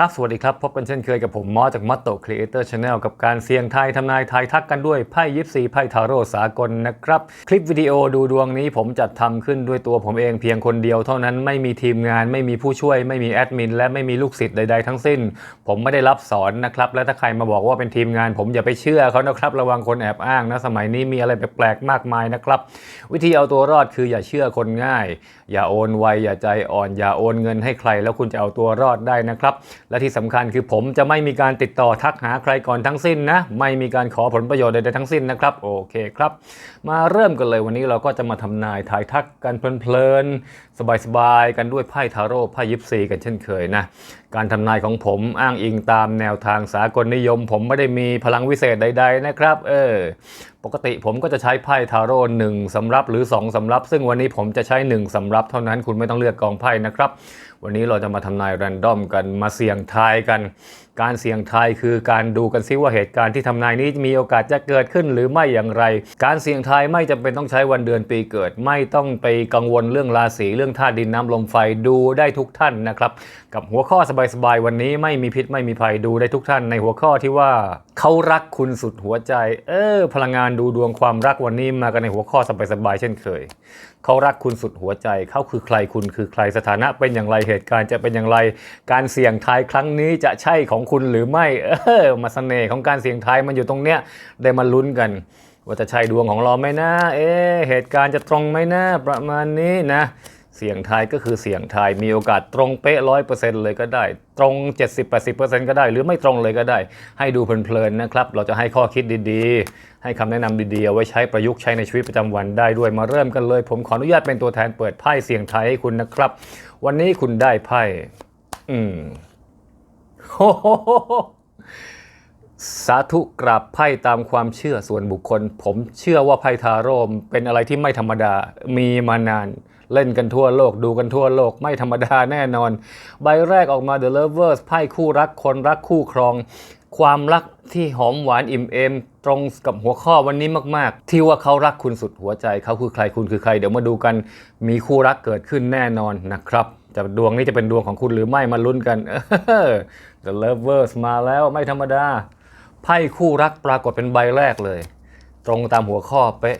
ครับ สวัสดีครับ พบกันเช่นเคยกับผมมอสจากมัตโตครีเอเตอร์ชาแนลกับการเสี่ยงทายทำนายทายทักกันด้วยไพ่ยิปซีไพ่ทาโร่สากลนะครับ คลิปวิดีโอดูดวงนี้ผมจัดทำขึ้นด้วยตัวผมเองเพียงคนเดียวเท่านั้นไม่มีทีมงาน ไม่มีผู้ช่วย ไม่มีแอดมินและไม่มีลูกศิษย์ใด ๆ ทั้งสิ้น ผมไม่ได้รับสอนนะครับ และถ้าใครมาบอกว่าเป็นทีมงาน ผมอย่าไปเชื่อเขานะครับระวังคนแอบอ้างนะสมัยนี้มีอะไรแปลกๆมากมายนะครับวิธีเอาตัวรอดคืออย่าเชื่อคนง่าย อย่าโอนไวอย่าใจอ่อน อย่าโอนเงินให้ใคร แล้วคุณจะเอาตัวรอดได้นะครับและที่สำคัญคือผมจะไม่มีการติดต่อทักหาใครก่อนทั้งสิ้นนะ ไม่มีการขอผลประโยชน์ใดๆทั้งสิ้นนะครับ โอเคครับ มาเริ่มกันเลยวันนี้เราก็จะมาทำนายทายทักกันเพลินๆสบายๆกันด้วยไพ่ทาโร่ไพ่ยิปซีกันเช่นเคยนะ การทำนายของผมอ้างอิงตามแนวทางสากลนิยม ผมไม่ได้มีพลังวิเศษใด ๆ นะครับ เออปกติผมก็จะใช้ไพ่ทาโร่หนึ่งสำรับหรือ 2สำรับ ซึ่งวันนี้ผมจะใช้ 1สำรับเท่านั้นคุณไม่ต้องเลือกกองไพ่นะครับ วันนี้เราจะมาทำนายแรนดอมกันมาเสี่ยงทายกัน การเสี่ยงทายคือการดูกันซิว่าเหตุการณ์ที่ทำนายนี้มีโอกาสจะเกิดขึ้นหรือไม่อย่างไร การเสี่ยงทายไม่จำเป็นต้องใช้วันเดือนปีเกิด ไม่ต้องไปกังวลเรื่องราศีเรื่องธาตุดินน้ำลมไฟดูได้ทุกท่านนะครับ กับหัวข้อสบายๆวันนี้ไม่มีพิษไม่มีภัยดูได้ทุกท่านในหัวข้อที่ว่าเขารักคุณสุดหัวใจ เออ พลังงานดูดวงความรักวันนี้มากันในหัวข้อสบายๆเช่นเคยเขารักคุณสุดหัวใจ เขาคือใครคุณคือใครสถานะเป็นอย่างไรเหตุการณ์จะเป็นอย่างไร การเสี่ยงทายครั้งนี้จะใช่ของคุณหรือไม่ เออ มาเสน่ห์ของการเสี่ยงทายมันอยู่ตรงเนี้ย ได้มาลุ้นกัน ว่าจะใช่ดวงของเราไหมนะ เอ๊เหตุการณ์จะตรงไหมนะ ประมาณนี้นะ เสี่ยงทายก็คือเสี่ยงทาย มีโอกาสตรงเป๊ะร้อยเปอร์เซ็นต์เลยก็ได้ ตรง 70-80%ก็ได้ หรือไม่ตรงเลยก็ได้ ให้ดูเพลินๆนะครับ เราจะให้ข้อคิดดีๆ ให้คำแนะนำดีๆเอาไว้ใช้ประยุกต์ใช้ในชีวิตประจำวันได้ด้วย มาเริ่มกันเลย ผมขออนุญาตเป็นตัวแทนเปิดไพ่เสี่ยงทายให้คุณนะครับ วันนี้คุณได้ไพ่ อืม สาธุกราบไพ่ตามความเชื่อส่วนบุคคล ผมเชื่อว่าไพ่ทาโร่เป็นอะไรที่ไม่ธรรมดา มีมานาน เล่นกันทั่วโลก ดูกันทั่วโลก ไม่ธรรมดาแน่นอน ใบแรกออกมา The Lovers ไพ่คู่รักคนรักคู่ครอง ความรักที่หอมหวานอิ่มเอม ตรงกับหัวข้อวันนี้มากๆ ที่ว่าเขารักคุณสุดหัวใจเขาคือใครคุณคือใคร เดี๋ยวมาดูกัน มีคู่รักเกิดขึ้นแน่นอนนะครับ จะดวงนี้จะเป็นดวงของคุณหรือไม่มาลุ้นกัน The Lovers มาแล้วไม่ธรรมดา ไพ่คู่รักปรากฏเป็นใบแรกเลย ตรงตามหัวข้อเป๊ะ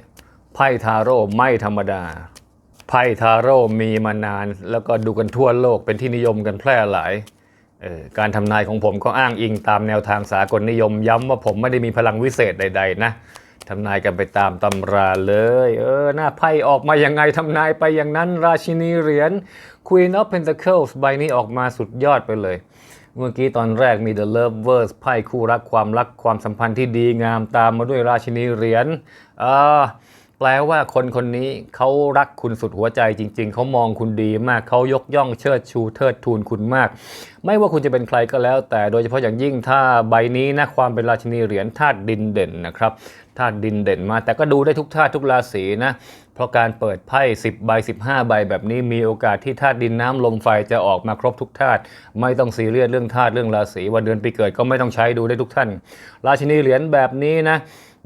ไพ่ทาโร่ไม่ธรรมดา ไพ่ทาโร่มีมานาน แล้วก็ดูกันทั่วโลกเป็นที่นิยมกันแพร่หลายออการทำนายของผมก็อ้างอิงตามแนวทางสากลนิยม ย้ำว่าผมไม่ได้มีพลังวิเศษใด ๆ นะ ทำนายกันไปตามตำราเลย เออ หน้าไพ่ออกมายังไงทำนายไปอย่างนั้น ราชินีเหรียญ Queen of Pentacles ใบนี้ออกมาสุดยอดไปเลย เมื่อกี้ตอนแรกมี The Lovers ไพ่คู่รักความรักความสัมพันธ์ที่ดีงามตามมาด้วยราชินีเหรียญอ่าแปลว่าคนคนนี้เขารักคุณสุดหัวใจจริง ๆ เขามองคุณดีมาก เขายกย่องเชิดชูเทิดทูนคุณมาก ไม่ว่าคุณจะเป็นใครก็แล้ว แต่โดยเฉพาะอย่างยิ่งถ้าใบนี้นะความเป็นราชินีเหรียญธาตุดินเด่นนะครับ ธาตุดินเด่นมา แต่ก็ดูได้ทุกธาตุทุกราศีนะ เพราะการเปิดไพ่ 10 ใบ 15 ใบแบบนี้มีโอกาสที่ธาตุดินน้ำลมไฟจะออกมาครบทุกธาตุไม่ต้องซีเรียสเรื่องธาตุเรื่องราศีวันเดือนปีเกิดก็ไม่ต้องใช้ดูได้ทุกท่าน ราชินีเหรียญแบบนี้นะ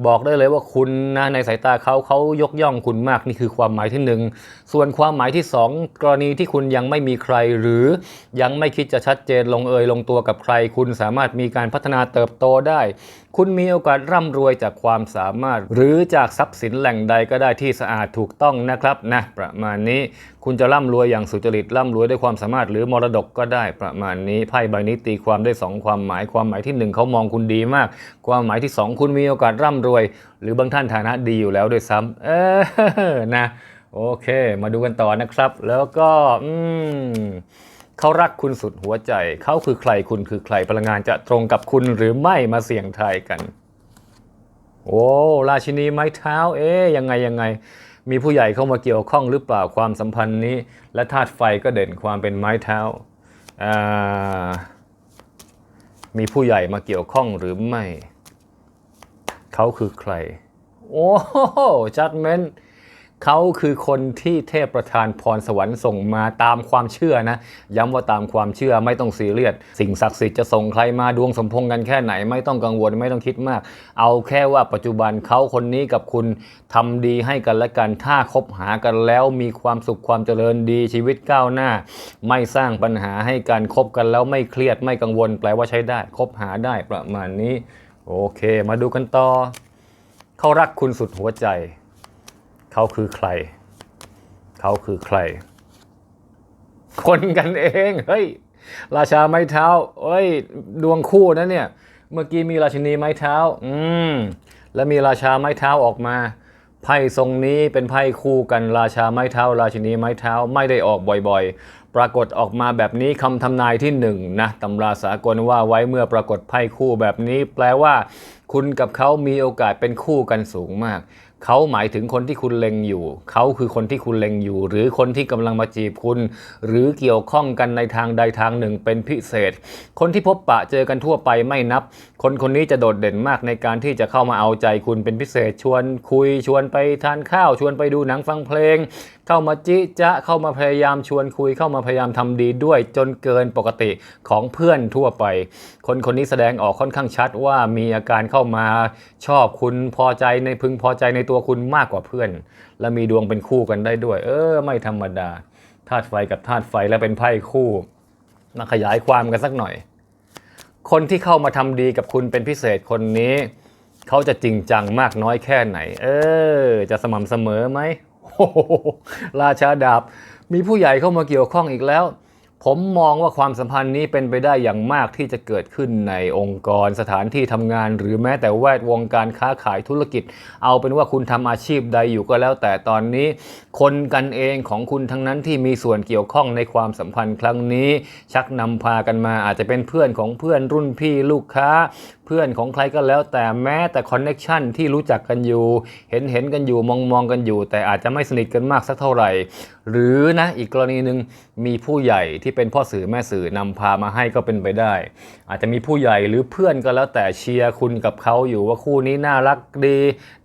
บอกได้เลยว่าคุณนะในสายตาเขาเขายกย่องคุณมากนี่คือความหมายที่หนึ่งส่วนความหมายที่สองกรณีที่คุณยังไม่มีใครหรือยังไม่คิดจะชัดเจนลงเอยลงตัวกับใคร คุณสามารถมีการพัฒนาเติบโตได้ คุณมีโอกาสร่ำรวยจากความสามารถ หรือจากทรัพย์สินแหล่งใดก็ได้ที่สะอาดถูกต้องนะครับนะประมาณนี้คุณจะร่ำรวยอย่างสุจริตร่ำรวยด้วยความสามารถหรือมรดกก็ได้ประมาณนี้ไพ่ใบนี้ตีความได้สองความหมาย ความหมายที่หนึ่งเขามองคุณดีมาก ความหมายที่สองคุณมีโอกาสร่ำรวย หรือบางท่านฐานะดีอยู่แล้วด้วยซ้ำเออนะโอเค มาดูกันต่อนะครับ แล้วก็อืม เขารักคุณสุดหัวใจ เขาคือใครคุณคือใครพลังงานจะตรงกับคุณหรือไม่มาเสี่ยงทายกัน โอ้ราชินีไม้เท้า เอ๊ยยังไงยังไง มีผู้ใหญ่เข้ามาเกี่ยวข้องหรือเปล่าความสัมพันธ์นี้ และธาตุไฟก็เด่นความเป็นไม้เท้าอ่ามีผู้ใหญ่มาเกี่ยวข้องหรือไม่ เขาคือใคร โอ้จัดเมน เขาคือคนที่เทพประทานพรสวรรค์ส่งมาตามความเชื่อนะ ย้ำว่าตามความเชื่อไม่ต้องซีเรียสสิ่งศักดิ์สิทธิ์จะส่งใครมาดวงสมพงษ์กันแค่ไหน ไม่ต้องกังวลไม่ต้องคิดมาก เอาแค่ว่าปัจจุบันเขาคนนี้กับคุณทำดีให้กันและกันถ้าคบหากันแล้วมีความสุขความเจริญดีชีวิตก้าวหน้า ไม่สร้างปัญหาให้กันคบกันแล้วไม่เครียดไม่กังวล แปลว่าใช้ได้คบหาได้ประมาณนี้ โอเค มาดูกันต่อเขารักคุณสุดหัวใจ เขาคือใคร เขาคือใคร คนกันเองเฮ้ยราชาไม้เท้าเฮ้ย ดวงคู่นะเนี่ย เมื่อกี้มีราชินีไม้เท้า อืม แล้วมีราชาไม้เท้าออกมา ไพ่ทรงนี้เป็นไพ่คู่กันราชาไม้เท้า ราชินีไม้เท้าไม่ได้ออกบ่อยๆ ปรากฏออกมาแบบนี้คำทำนายที่หนึ่งนะตำราสากลว่าไว้เมื่อปรากฏไพ่คู่แบบนี้ แปลว่า คุณกับเขามีโอกาสเป็นคู่กันสูงมาก เขาหมายถึงคนที่คุณเล็งอยู่ เขาคือคนที่คุณเล็งอยู่ หรือคนที่กำลังมาจีบคุณ หรือเกี่ยวข้องกันในทางใดทางหนึ่งเป็นพิเศษ คนที่พบปะเจอกันทั่วไปไม่นับ คนคนนี้จะโดดเด่นมากในการที่จะเข้ามาเอาใจคุณเป็นพิเศษ ชวนคุยชวนไปทานข้าว ชวนไปดูหนังฟังเพลง เข้ามาจิจะเข้ามาพยายามชวนคุยเข้ามาพยายามทำดีด้วย จนเกินปกติของเพื่อนทั่วไป คนคนนี้แสดงออกค่อนข้างชัดว่ามีอาการเข้ามาชอบคุณพอใจในพึงพอใจในตัวคุณมากกว่าเพื่อน และมีดวงเป็นคู่กันได้ด้วย เออ ไม่ธรรมดาธาตุไฟกับธาตุไฟและเป็นไพ่คู่มาขยายความกันสักหน่อย คนที่เข้ามาทำดีกับคุณเป็นพิเศษคนนี้ เขาจะจริงจังมากน้อยแค่ไหน เออ จะสม่ำเสมอไหม ราชาดาบ มีผู้ใหญ่เข้ามาเกี่ยวข้องอีกแล้ว ผมมองว่าความสัมพันธ์นี้เป็นไปได้อย่างมากที่จะเกิดขึ้นในองค์กรสถานที่ทำงาน หรือแม้แต่แวดวงการค้าขายธุรกิจ เอาเป็นว่าคุณทำอาชีพใดอยู่ก็แล้วแต่ตอนนี้ คนกันเองของคุณทั้งนั้นที่มีส่วนเกี่ยวข้องในความสัมพันธ์ครั้งนี้ ชักนำพากันมาอาจจะเป็นเพื่อนของเพื่อนรุ่นพี่ลูกค้า เพื่อนของใครก็แล้วแต่แม้แต่คอนเน็ชันที่รู้จักกันอยู่ เห็นเห็นกันอยู่มองมองกันอยู่ แต่อาจจะไม่สนิทกันมากสักเท่าไหร่ หรือนะอีกกรณีหนึ่งมีผู้ใหญ่ที่เป็นพ่อสื่อแม่สื่อนำพามาให้ก็เป็นไปได้ อาจจะมีผู้ใหญ่หรือเพื่อนก็แล้วแต่เชียร์คุณกับเขาอยู่ว่าคู่นี้น่ารักดี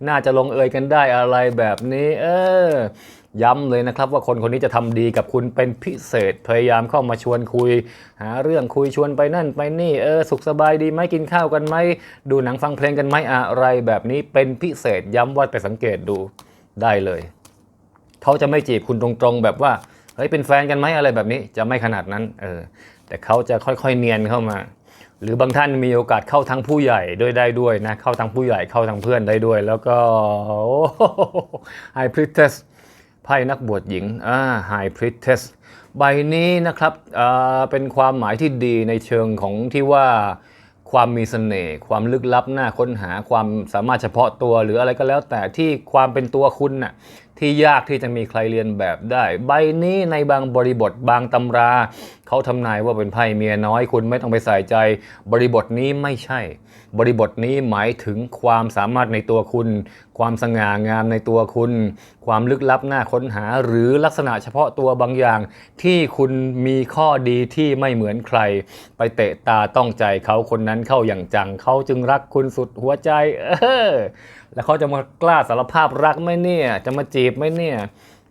น่าจะลงเอยกันได้อะไรแบบนี้ เออย้ำเลยนะครับว่าคนคนนี้จะทำดีกับคุณเป็นพิเศษ พยายามเข้ามาชวนคุย หาเรื่องคุยชวนไปนั่นไปนี่เออสุขสบายดีไหมกินข้าวกันไหมดูหนังฟังเพลงกันไหมอะไรแบบนี้เป็นพิเศษย้ำว่าไปสังเกตดูได้เลย เขาจะไม่จีบคุณตรงๆแบบว่า เฮ้ยเป็นแฟนกันไหมอะไรแบบนี้จะไม่ขนาดนั้นเออแต่เขาจะค่อยๆเนียนเข้ามา หรือบางท่านมีโอกาสเข้าทั้งผู้ใหญ่ด้วยได้ด้วยนะเข้าทั้งผู้ใหญ่เข้าทั้งเพื่อนได้ด้วย แล้วก็ไฮพริ t e s ไพ่นักบวชหญิงอ่าไฮพริ t e s ใบนี้นะครับอ่าเป็นความหมายที่ดีในเชิงของที่ว่าความมีเสน่ห์ความลึกลับหน่าค้นหาความสามารถเฉพาะตัวหรืออะไรก็แล้วแต่ที่ความเป็นตัวคุณน่ะ ที่ยากที่จะมีใครเรียนแบบได้ ใบนี้ในบางบริบทบางตำรา เขาทำนายว่าเป็นไพ่เมียน้อยคุณไม่ต้องไปใส่ใจ บริบทนี้ไม่ใช่บริบทนี้หมายถึงความสามารถในตัวคุณ ความสง่างามในตัวคุณ ความลึกลับน่าค้นหาหรือลักษณะเฉพาะตัวบางอย่าง ที่คุณมีข้อดีที่ไม่เหมือนใคร ไปเตะตาต้องใจเขาคนนั้นเข้าอย่างจังเขาจึงรักคุณสุดหัวใจเออแล้วเขาจะมากล้าสารภาพรักไหมเนี่ย จะมาจีบไหมเนี่ย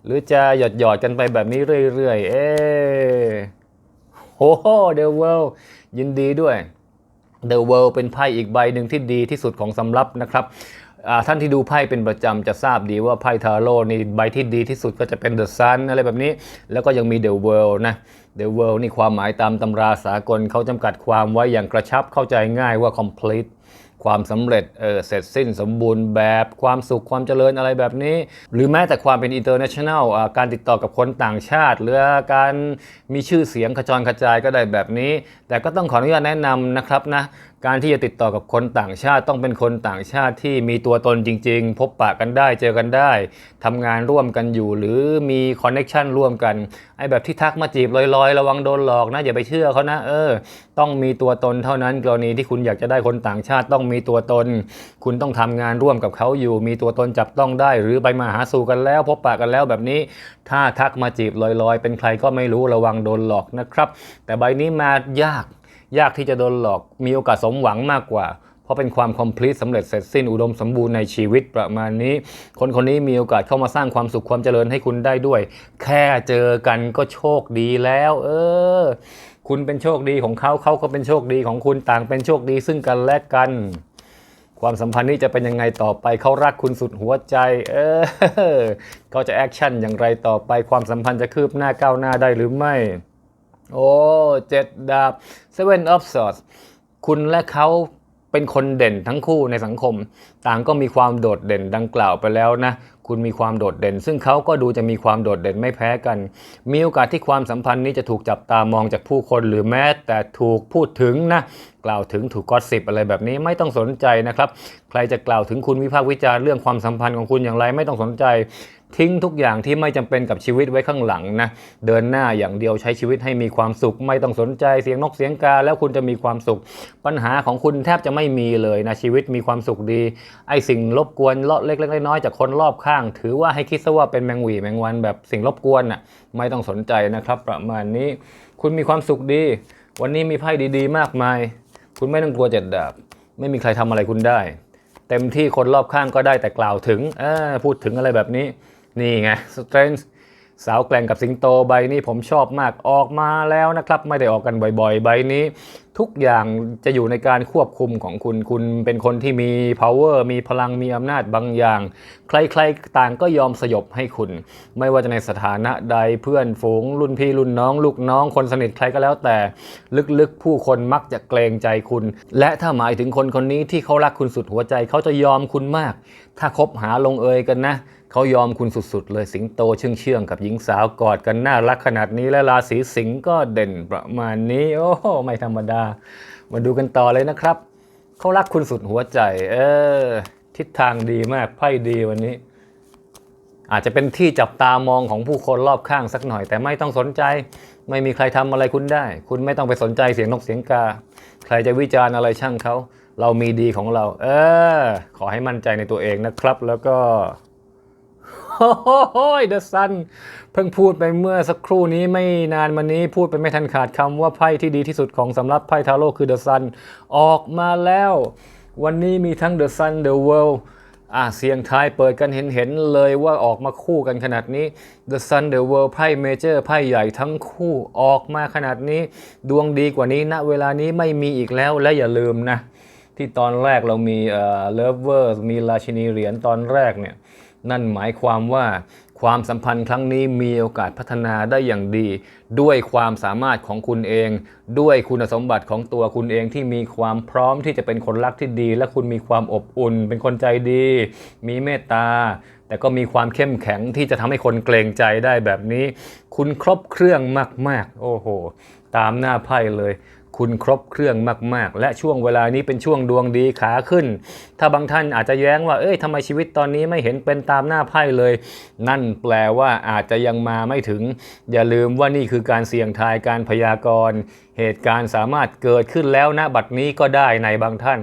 หรือจะหยอดหยอดกันไปแบบนี้เรื่อยๆเออโอ้โหเดวเวลยินดีด้วย The World เป็นไพ่อีกใบหนึ่งที่ดีที่สุดของสำรับนะครับท่านที่ดูไพ่เป็นประจำจะทราบดีว่าไพ่ทาโร่นี่ใบที่ดีที่สุดก็จะเป็น The Sun อะไรแบบนี้ แล้วก็ยังมี The World นะ The World นี่ความหมายตามตำราสากลเขาจำกัดความไว้อย่างกระชับเข้าใจง่ายว่า complete ความสำเร็จเออเสร็จสิ้นสมบูรณ์แบบความสุขความเจริญอะไรแบบนี้ หรือแม้แต่ความเป็นอินเตอร์เนชั่นแนลการติดต่อกับคนต่างชาติ หรือการมีชื่อเสียงขจรกระจายก็ได้แบบนี้ แต่ก็ต้องขออนุญาตแนะนำนะครับนะการที่จะติดต่อกับคนต่างชาติต้องเป็นคนต่างชาติที่มีตัวตนจริง ๆ พบปะกันได้เจอกันได้ทำงานร่วมกันอยู่ หรือมีคอนเน็ชันร่วมกันไอ้แบบที่ทักมาจีบลอยๆ ระวังโดนหลอกนะอย่าไปเชื่อเขานะเออ ต้องมีตัวตนเท่านั้นกรณีที่คุณอยากจะได้คนต่างชาติต้องมีตัวตน คุณต้องทำงานร่วมกับเขาอยู่ มีตัวตนจับต้องได้ หรือไปมาหาสู่กันแล้ว พบปะกันแล้วแบบนี้ ถ้าทักมาจีบลอยๆ เป็นใครก็ไม่รู้ระวังโดนหลอกนะครับ แต่ใบนี้มายาก ยากที่จะโดนหลอกมีโอกาสสมหวังมากกว่า เพราะเป็นความ complete สำเร็จเสร็จสิ้นอุดมสมบูรณ์ในชีวิตประมาณนี้ คนคนนี้มีโอกาสเข้ามาสร้างความสุขความเจริญให้คุณได้ด้วย แค่เจอกันก็โชคดีแล้ว เออ คุณเป็นโชคดีของเขาเขาก็เป็นโชคดีของคุณต่างเป็นโชคดีซึ่งกันและกันความสัมพันธ์นี้จะเป็นยังไงต่อไปเขารักคุณสุดหัวใจ เออเขาจะแอคชั่นอย่างไรต่อไปความสัมพันธ์จะคืบหน้าก้าวหน้าได้หรือไม่ โอ้เจ็ดดาบ Seven of Swords คุณและเขาเป็นคนเด่นทั้งคู่ในสังคม ต่างก็มีความโดดเด่นดังกล่าวไปแล้วนะ คุณมีความโดดเด่น ซึ่งเขาก็ดูจะมีความโดดเด่นไม่แพ้กัน มีโอกาสที่ความสัมพันธ์นี้จะถูกจับตามองจากผู้คนหรือแม้แต่ถูกพูดถึงนะ กล่าวถึงถูกกอสิบอะไรแบบนี้ไม่ต้องสนใจนะครับ ใครจะกล่าวถึงคุณวิพากษ์วิจารณ์เรื่องความสัมพันธ์ของคุณอย่างไรไม่ต้องสนใจ ทิ้งทุกอย่างที่ไม่จำเป็นกับชีวิตไว้ข้างหลังนะเดินหน้าอย่างเดียวใช้ชีวิตให้มีความสุข ไม่ต้องสนใจเสียงนกเสียงกาแล้วคุณจะมีความสุข ปัญหาของคุณแทบจะไม่มีเลยนะชีวิตมีความสุขดี ไอสิ่งรบกวนเลาะเล็กๆน้อยๆจากคนรอบข้าง ถือว่าให้คิดซะว่าเป็นแมงวีแมงวันแบบสิ่งรบกวนน่ะไม่ต้องสนใจนะครับประมาณนี้คุณมีความสุขดี วันนี้มีไพ่ดีๆ มากมาย คุณไม่ต้องกลัวเจ็ดดาบ ไม่มีใครทำอะไรคุณได้ เต็มที่คนรอบข้างก็ได้แต่กล่าวถึงเออพูดถึงอะไรแบบนี้ นี่ไงสเตรนส์สาวแกล่งกับสิงโตใบนี้ผมชอบมากออกมาแล้วนะครับ ไม่ได้ออกกันบ่อยๆ ใบนี้ ทุกอย่างจะอยู่ในการควบคุมของคุณ คุณเป็นคนที่มี power มีพลัง มีอำนาจบางอย่าง ใครๆ ต่างก็ยอมสยบให้คุณ ไม่ว่าจะในสถานะใด เพื่อนฝูง รุ่นพี่ รุ่นน้อง ลูกน้อง คนสนิทใครก็แล้วแต่ ลึกๆ ผู้คนมักจะเกรงใจคุณ และถ้าหมายถึงคนคนนี้ที่เขารักคุณสุดหัวใจ เขาจะยอมคุณมาก ถ้าคบหาลงเอยกันนะเขายอมคุณสุดๆ เลยสิงโตเชื่องเชื่องๆกับหญิงสาวกอดกันน่ารักขนาดนี้และราศีสิงห์ก็เด่นประมาณนี้ โอ้โหไม่ธรรมดามาดูกันต่อเลยนะครับ เขารักคุณสุดหัวใจ เออ ทิศทางดีมากไพ่ดีวันนี้ อาจจะเป็นที่จับตามองของผู้คนรอบข้างสักหน่อย แต่ไม่ต้องสนใจ ไม่มีใครทำอะไรคุณได้ คุณไม่ต้องไปสนใจเสียงนกเสียงกา ใครจะวิจารณ์อะไรช่างเขา เรามีดีของเรา เออ ขอให้มั่นใจในตัวเองนะครับ แล้วก็ โอ้โหเดอะซันเพิ่งพูดไปเมื่อสักครู่นี้ไม่นานมานี้พูดไปไม่ทันขาดคำว่าไพ่ที่ดีที่สุดของสำหรับไพ่ทาโร่คือเดอะซันออกมาแล้ว วันนี้มีทั้งเดอะซันเดอะเวิลด์อะเสียงทายเปิดกันเห็นเห็นเลยว่าออกมาคู่กันขนาดนี้ The Sun The World ไพ่เมเจอร์ไพ่ใหญ่ทั้งคู่ออกมาขนาดนี้ ดวงดีกว่านี้ณเวลานี้ไม่มีอีกแล้วและอย่าลืมนะ ที่ตอนแรกเรามีเอ่อ Lovers มีราชินีเหรียญตอนแรกเนี่ย นั่นหมายความว่าความสัมพันธ์ครั้งนี้มีโอกาสพัฒนาได้อย่างดี ด้วยความสามารถของคุณเอง ด้วยคุณสมบัติของตัวคุณเองที่มีความพร้อมที่จะเป็นคนรักที่ดี และคุณมีความอบอุ่น เป็นคนใจดี มีเมตตา แต่ก็มีความเข้มแข็งที่จะทำให้คนเกรงใจได้แบบนี้ คุณครบเครื่องมาก ๆ โอ้โห ตามหน้าไพ่เลย คุณครบเครื่องมาก ๆ และช่วงเวลานี้เป็นช่วงดวงดีขาขึ้น ถ้าบางท่านอาจจะแย้งว่า เอ้ยทำไมชีวิตตอนนี้ไม่เห็นเป็นตามหน้าไพ่เลย นั่นแปลว่าอาจจะยังมาไม่ถึง อย่าลืมว่านี่คือการเสี่ยงทายการพยากรณ์ เหตุการณ์สามารถเกิดขึ้นแล้วณบัดนี้ก็ได้ในบางท่าน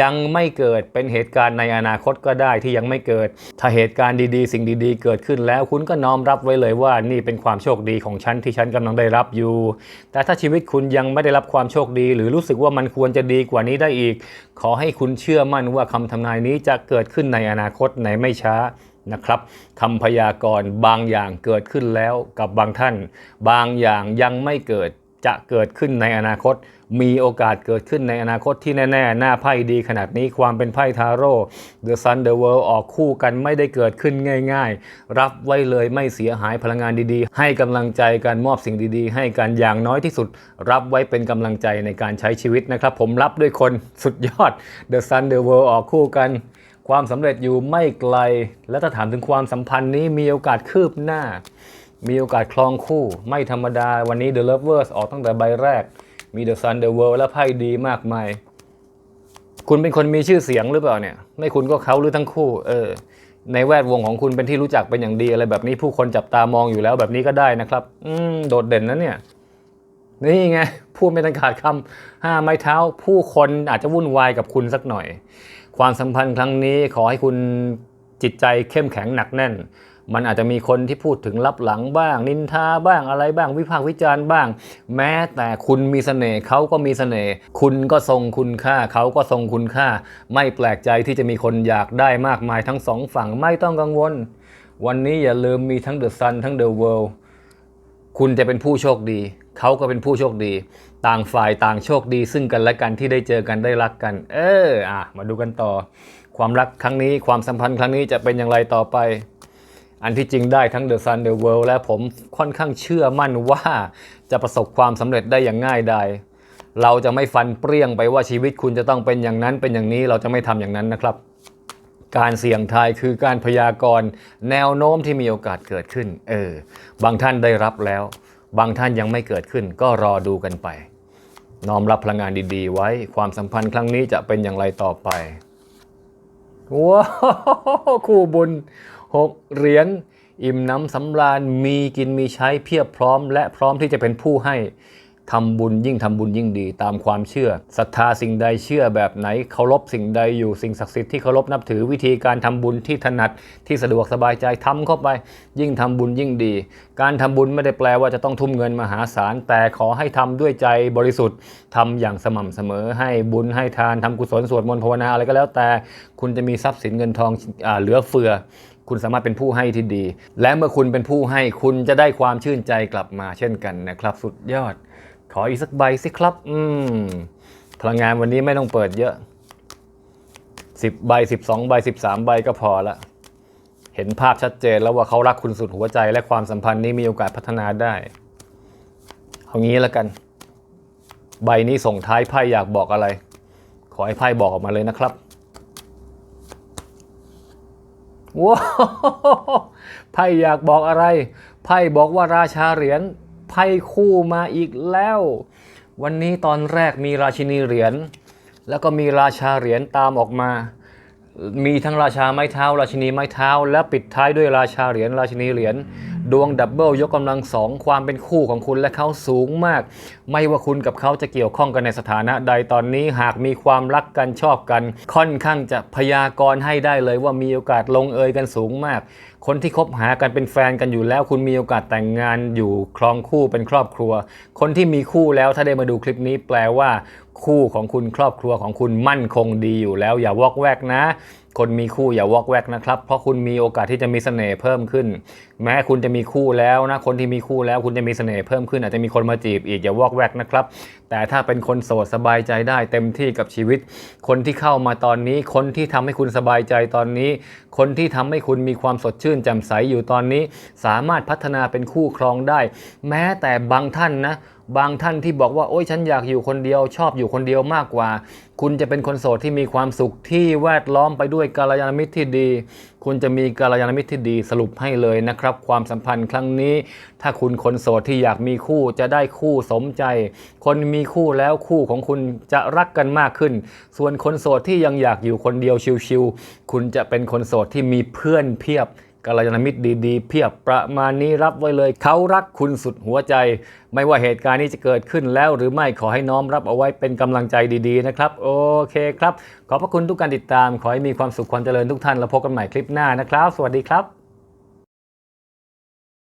ยังไม่เกิดเป็นเหตุการณ์ในอนาคตก็ได้ที่ยังไม่เกิด ถ้าเหตุการณ์ดีๆ สิ่งดีๆ เกิดขึ้นแล้วคุณก็น้อมรับไว้เลยว่านี่เป็นความโชคดีของฉันที่ฉันกำลังได้รับอยู่ แต่ถ้าชีวิตคุณยังไม่ได้รับความโชคดี หรือรู้สึกว่ามันควรจะดีกว่านี้ได้อีก ขอให้คุณเชื่อมั่นว่าคำทำนายนี้จะเกิดขึ้นในอนาคตในไม่ช้านะครับคำพยากรณ์บางอย่างเกิดขึ้นแล้วกับบางท่าน บางอย่างยังไม่เกิด จะเกิดขึ้นในอนาคต มีโอกาสเกิดขึ้นในอนาคตที่แน่ ๆ หน้าไพ่ดีขนาดนี้ความเป็นไพ่ทาโร่ The Sun The World ออกคู่กันไม่ได้เกิดขึ้นง่าย ๆ รับไว้เลยไม่เสียหายพลังงานดีๆ ให้กำลังใจการมอบสิ่งดีๆ ให้กันอย่างน้อยที่สุด รับไว้เป็นกำลังใจในการใช้ชีวิตนะครับ ผมรับด้วยคนสุดยอด The Sun The World ออกคู่กันความสำเร็จอยู่ไม่ไกล และถ้าถามถึงความสัมพันธ์นี้มีโอกาสคืบหน้า มีโอกาสคลองคู่ไม่ธรรมดาวันนี้ The Lovers ออกตั้งแต่ใบแรก มี The Sun The World และไพ่ดีมากมาย คุณเป็นคนมีชื่อเสียงหรือเปล่าเนี่ย ไม่คุณก็เขาหรือทั้งคู่ เออ ในแวดวงของคุณเป็นที่รู้จักเป็นอย่างดีอะไรแบบนี้ผู้คนจับตามองอยู่แล้วแบบนี้ก็ได้นะครับ อืมโดดเด่นนะเนี่ย นี่ไงพูดไม่ทันขาดคำห้าไม้เท้า ผู้คนอาจจะวุ่นวายกับคุณสักหน่อย ความสัมพันธ์ครั้งนี้ขอให้คุณจิตใจเข้มแข็งหนักแน่น มันอาจจะมีคนที่พูดถึงลับหลังบ้าง นินทาบ้างอะไรบ้างวิพากษ์วิจารณ์บ้าง แม้แต่คุณมีเสน่ห์เขาก็มีเสน่ห์คุณก็ทรงคุณค่าเขาก็ทรงคุณค่า ไม่แปลกใจที่จะมีคนอยากได้มากมายทั้งสองฝั่งไม่ต้องกังวล วันนี้อย่าลืมมีทั้งเดอะซันทั้งเดอะเวิลด์คุณจะเป็นผู้โชคดี เขาก็เป็นผู้โชคดี ต่างฝ่ายต่างโชคดี ซึ่งกันและกันที่ได้เจอกันได้รักกัน เอออะมาดูกันต่อ ความรักครั้งนี้ความสัมพันธ์ครั้งนี้จะเป็นอย่างไรต่อไป อันที่จริงได้ทั้ง The Sun The World และผมค่อนข้างเชื่อมั่นว่าจะประสบความสำเร็จได้อย่างง่ายดายเราจะไม่ฟันเปรี้ยงไปว่าชีวิตคุณจะต้องเป็นอย่างนั้นเป็นอย่างนี้เราจะไม่ทำอย่างนั้นนะครับ การเสี่ยงทายคือการพยากรณ์แนวโน้มที่มีโอกาสเกิดขึ้น เออ บางท่านได้รับแล้ว บางท่านยังไม่เกิดขึ้น ก็รอดูกันไป น้อมรับพลังงานดีๆ ไว้ความสัมพันธ์ครั้งนี้จะเป็นอย่างไรต่อไปว้าวคู่บุญ หกเหรียญอิ่มน้ำสำราญมีกินมีใช้เพียบพร้อม และพร้อมที่จะเป็นผู้ให้ทำบุญยิ่งทำบุญยิ่งดีตามความเชื่อศรัทธาสิ่งใดเชื่อแบบไหนเคารพสิ่งใดอยู่สิ่งศักดิ์สิทธิ์ที่เคารพนับถือวิธีการทำบุญที่ถนัดที่สะดวกสบายใจทำเข้าไป ยิ่งทำบุญยิ่งดี การทำบุญไม่ได้แปลว่าจะต้องทุ่มเงินมหาศาล แต่ขอให้ทำด้วยใจบริสุทธิ์ทำอย่างสม่ำเสมอ ให้บุญให้ทานทำกุศลสวดมนต์ภาวนาอะไรก็แล้วแต่ คุณจะมีทรัพย์สินเงินทองอเหลือเฟือ คุณสามารถเป็นผู้ให้ที่ดี และเมื่อคุณเป็นผู้ให้คุณจะได้ความชื่นใจกลับมาเช่นกันนะครับ สุดยอด ขออีกสักใบสิครับ อืมพลังงานวันนี้ไม่ต้องเปิดเยอะ 10 ใบ 12 ใบ 13 ใบก็พอละ เห็นภาพชัดเจนแล้วว่าเขารักคุณสุดหัวใจ และความสัมพันธ์นี้มีโอกาสพัฒนาได้เอางี้แล้วกัน ใบนี้ส่งท้ายไพ่อยากบอกอะไร ขอให้ไพ่บอกออกมาเลยนะครับ ว้าวไพ่อยากบอกอะไร ไพ่บอกว่าราชาเหรียญไพ่คู่มาอีกแล้ว วันนี้ตอนแรกมีราชินีเหรียญแล้วก็มีราชาเหรียญตามออกมา มีทั้งราชาไม้เท้า ราชินีไม้เท้า และปิดท้ายด้วยราชาเหรียญราชินีเหรียญ ดวงดับเบิลยกกำลังสองความเป็นคู่ของคุณและเขาสูงมาก ไม่ว่าคุณกับเขาจะเกี่ยวข้องกันในสถานะใดตอนนี้หากมีความรักกันชอบกัน ค่อนข้างจะพยากรณ์ให้ได้เลยว่ามีโอกาสลงเอยกันสูงมาก คนที่คบหากันเป็นแฟนกันอยู่แล้ว คุณมีโอกาสแต่งงานอยู่ครองคู่เป็นครอบครัว คนที่มีคู่แล้วถ้าได้มาดูคลิปนี้แปลว่า คู่ของคุณครอบครัวของคุณมั่นคงดีอยู่แล้ว อย่าวอกแวกนะ คนมีคู่อย่าวอกแวกนะครับ เพราะคุณมีโอกาสที่จะมีเสน่ห์เพิ่มขึ้น แม้คุณจะมีคู่แล้วนะ คนที่มีคู่แล้วคุณจะมีเสน่ห์เพิ่มขึ้น อาจจะมีคนมาจีบอีกอย่าวอกแวกนะครับ แต่ถ้าเป็นคนโสดสบายใจได้เต็มที่กับชีวิต คนที่เข้ามาตอนนี้ คนที่ทำให้คุณสบายใจตอนนี้ คนที่ทำให้คุณมีความสดชื่นแจ่มใสอยู่ตอนนี้ สามารถพัฒนาเป็นคู่ครองได้ แม้แต่บางท่านนะ บางท่านที่บอกว่าโอ้ยฉันอยากอยู่คนเดียว ชอบอยู่คนเดียวมากกว่า คุณจะเป็นคนโสดที่มีความสุขที่แวดล้อมไปด้วยกัลยาณมิตรที่ดี คุณจะมีกัลยาณมิตรที่ดีสรุปให้เลยนะครับ ความสัมพันธ์ครั้งนี้ ถ้าคุณคนโสดที่อยากมีคู่จะได้คู่สมใจ คนมีคู่แล้วคู่ของคุณจะรักกันมากขึ้น ส่วนคนโสดที่ยังอยากอยู่คนเดียวชิวๆคุณจะเป็นคนโสดที่มีเพื่อนเพียบ กัลยาณมิตรดีๆ เพียบประมาณนี้รับไว้เลย เขารักคุณสุดหัวใจ ไม่ว่าเหตุการณ์นี้จะเกิดขึ้นแล้วหรือไม่ขอให้น้อมรับเอาไว้เป็นกำลังใจดีๆนะครับ โอเคครับ ขอบพระคุณทุกการติดตาม ขอให้มีความสุขความเจริญทุกท่านแล้วพบกันใหม่คลิปหน้านะครับ สวัสดีครับ